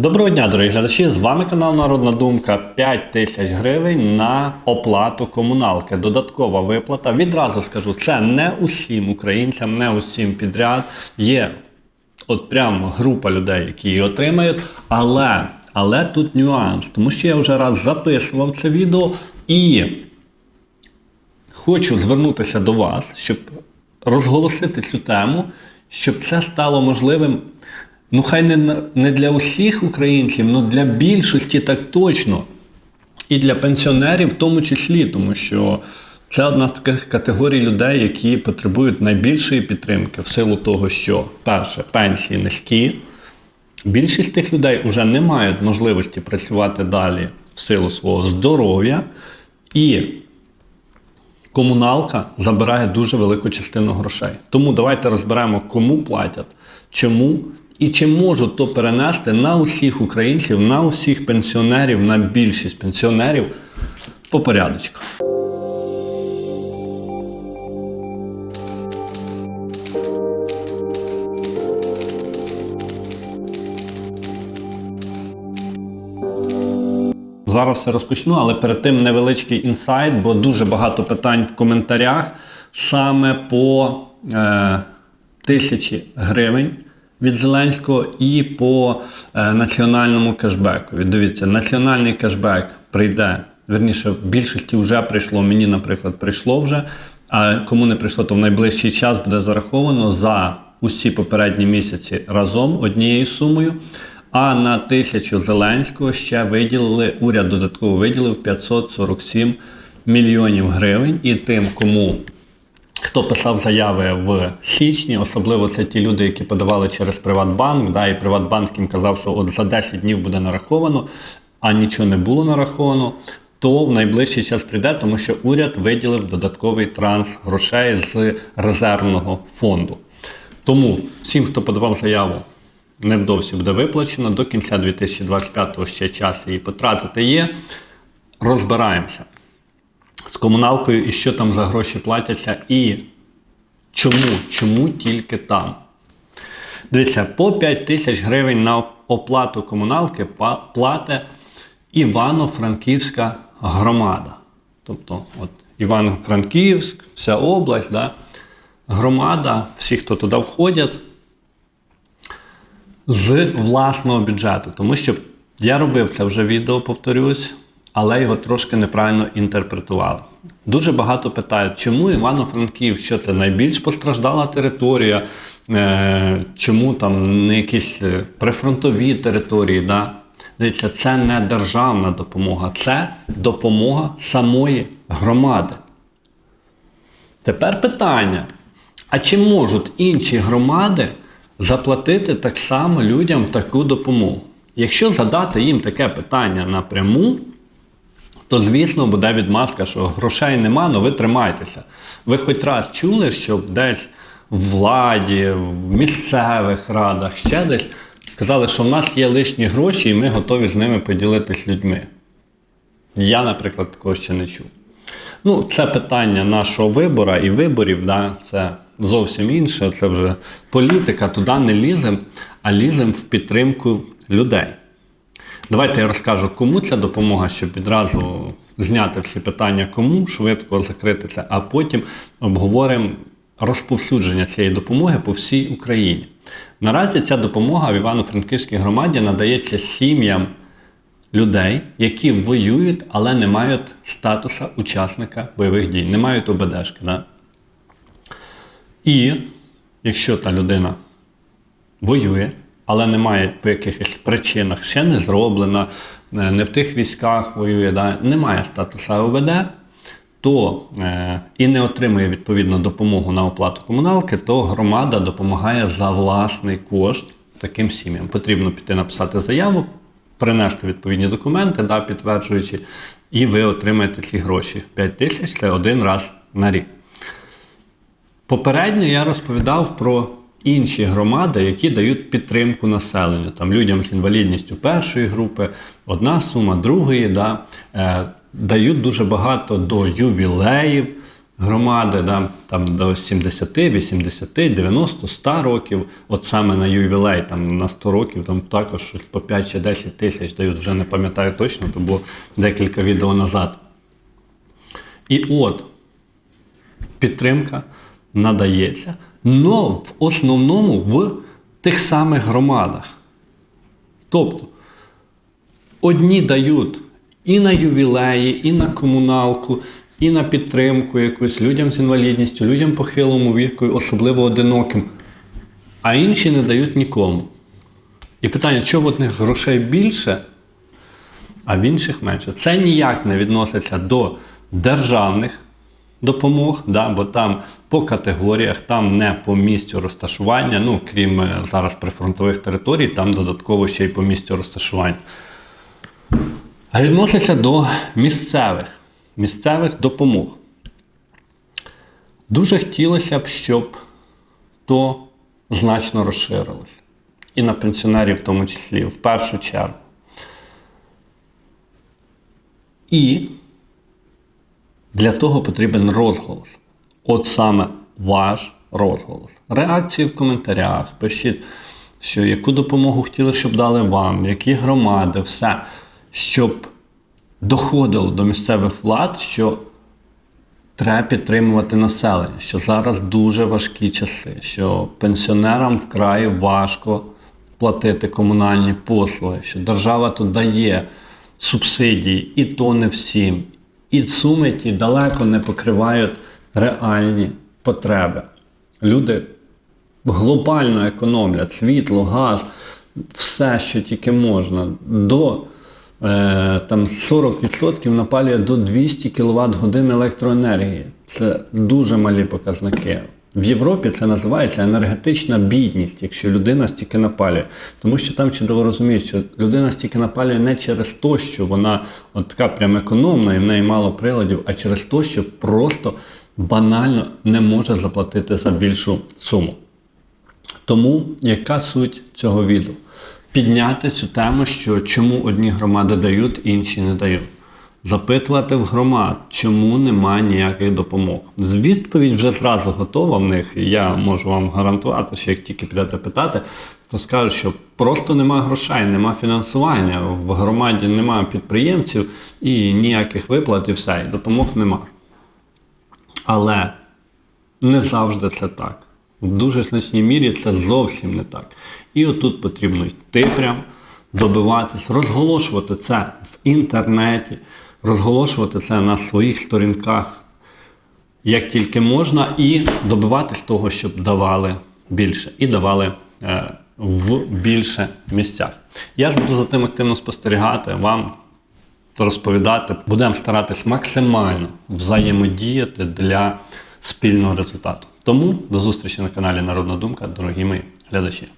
Доброго дня, дорогі глядачі! З вами канал Народна Думка. 5 тисяч гривень на оплату комуналки. Додаткова виплата. Відразу скажу, це не усім українцям, не усім підряд. Є от прямо група людей, які її отримають. Але, але тут нюанс, тому що я вже раз записував це відео і хочу звернутися до вас, щоб розголосити цю тему, щоб це стало можливим. Ну, хай не, не для усіх українців, але для більшості так точно. І для пенсіонерів в тому числі, тому що це одна з таких категорій людей, які потребують найбільшої підтримки в силу того, що, перше, пенсії низькі. Більшість тих людей вже не мають можливості працювати далі в силу свого здоров'я. І комуналка забирає дуже велику частину грошей. Тому давайте розберемо, кому платять, чому і чи можуть то перенести на усіх українців, на усіх пенсіонерів, на більшість пенсіонерів по порядочку. Зараз я розпочну, але перед тим невеличкий інсайт, бо дуже багато питань в коментарях саме по е, тисячі гривень від Зеленського і по е, національному кешбеку. Дивіться, національний кешбек прийде. Верніше, в більшості вже прийшло. Мені, наприклад, прийшло вже. А кому не прийшло, то в найближчий час буде зараховано за усі попередні місяці разом однією сумою. А на тисячу Зеленського ще виділили, уряд додатково виділив 547 мільйонів гривень. І тим, кому хто писав заяви в січні, особливо це ті люди, які подавали через Приватбанк, да, і Приватбанк їм казав, що от за 10 днів буде нараховано, а нічого не було нараховано. То в найближчий час прийде, тому що уряд виділив додатковий транс грошей з резервного фонду. Тому всім, хто подавав заяву, невдовзі буде виплачено. До кінця 2025-го ще час її потратити є. Розбираємося комуналкою і що там за гроші платяться, і чому, чому тільки там. Дивіться, по 5 тисяч гривень на оплату комуналки платить Івано-Франківська громада. Тобто, от Івано-Франківськ, вся область, да, громада, всі, хто туди входять, з власного бюджету. Тому що я робив це вже відео, повторюсь, але його трошки неправильно інтерпретували. Дуже багато питають, чому Івано-Франків, що це найбільш постраждала територія, е, чому там не якісь е, прифронтові території. Да? Дивіться, це не державна допомога, це допомога самої громади. Тепер питання: а чи можуть інші громади заплатити так само людям таку допомогу? Якщо задати їм таке питання напряму, то звісно буде відмазка, що грошей нема, але ви тримайтеся. Ви хоч раз чули, щоб десь в владі, в місцевих радах, ще десь сказали, що в нас є лишні гроші, і ми готові з ними поділитися людьми. Я, наприклад, такого ще не чув. Ну, це питання нашого вибору і виборів, да, це зовсім інше, це вже політика, туди не ліземо, а ліземо в підтримку людей. Давайте я розкажу, кому ця допомога, щоб відразу зняти всі питання, кому швидко закрити це, а потім обговоримо розповсюдження цієї допомоги по всій Україні. Наразі ця допомога в Івано-Франківській громаді надається сім'ям людей, які воюють, але не мають статусу учасника бойових дій, не мають ОБДшки. Да? І якщо та людина воює, але немає по якихось причинах, ще не зроблена, е, не в тих військах воює, да, немає статусу ОБД, то е, і не отримує відповідну допомогу на оплату комуналки, то громада допомагає за власний кошт таким сім'ям. Потрібно піти написати заяву, принести відповідні документи, да, підтверджуючи, і ви отримаєте ці гроші. 5 тисяч це один раз на рік. Попередньо я розповідав про інші громади, які дають підтримку населенню, там людям з інвалідністю першої групи, одна сума, другої, да, е, дають дуже багато до ювілеїв, громади да, там до 70, 80, 90, 100 років. От саме на ювілей там, на 100 років там також щось по 5 чи 10 тисяч дають, вже не пам'ятаю точно, то було декілька відео назад. І от підтримка надається, але в основному в тих самих громадах. Тобто, одні дають і на ювілеї, і на комуналку, і на підтримку якусь людям з інвалідністю, людям похилому віку, особливо одиноким, а інші не дають нікому. І питання, що в одних грошей більше, а в інших менше. Це ніяк не відноситься до державних допомог, да, бо там по категоріях, там не по місцю розташування, ну крім е, зараз прифронтових територій, там додатково ще й по місцю розташування. А відноситься до місцевих, місцевих допомог. Дуже хотілося б, щоб то значно розширилось. І на пенсіонерів в тому числі, в першу чергу. І для того потрібен розголос. От саме ваш розголос. Реакції в коментарях, пишіть, що яку допомогу хотіли, щоб дали вам, які громади, все, щоб доходило до місцевих влад, що треба підтримувати населення, що зараз дуже важкі часи, що пенсіонерам вкрай важко платити комунальні послуги, що держава тут дає субсидії, і то не всім. І суми ті далеко не покривають реальні потреби. Люди глобально економлять світло, газ, все, що тільки можна. До е, там 40% напалює до 200 кВт годин електроенергії. Це дуже малі показники. В Європі це називається енергетична бідність, якщо людина стільки напалює. Тому що там чудово розуміють, що людина стільки напалює не через те, що вона от така прям економна і в неї мало приладів, а через те, що просто банально не може заплатити за більшу суму. Тому яка суть цього відео? Підняти цю тему, що чому одні громади дають, інші не дають. Запитувати в громад, чому немає ніяких допомог. Відповідь вже зразу готова в них. і Я можу вам гарантувати, що як тільки підете питати, то скажуть, що просто нема грошей, нема фінансування, в громаді немає підприємців і ніяких виплат, і все, і допомог нема. Але не завжди це так. В дуже значній мірі це зовсім не так. І отут потрібно йти прям, добиватись, розголошувати це в інтернеті, розголошувати це на своїх сторінках, як тільки можна, і добиватись того, щоб давали більше і давали е, в більше місцях. Я ж буду за тим активно спостерігати, вам розповідати. Будемо старатись максимально взаємодіяти для спільного результату. Тому до зустрічі на каналі Народна Думка, дорогі мої глядачі.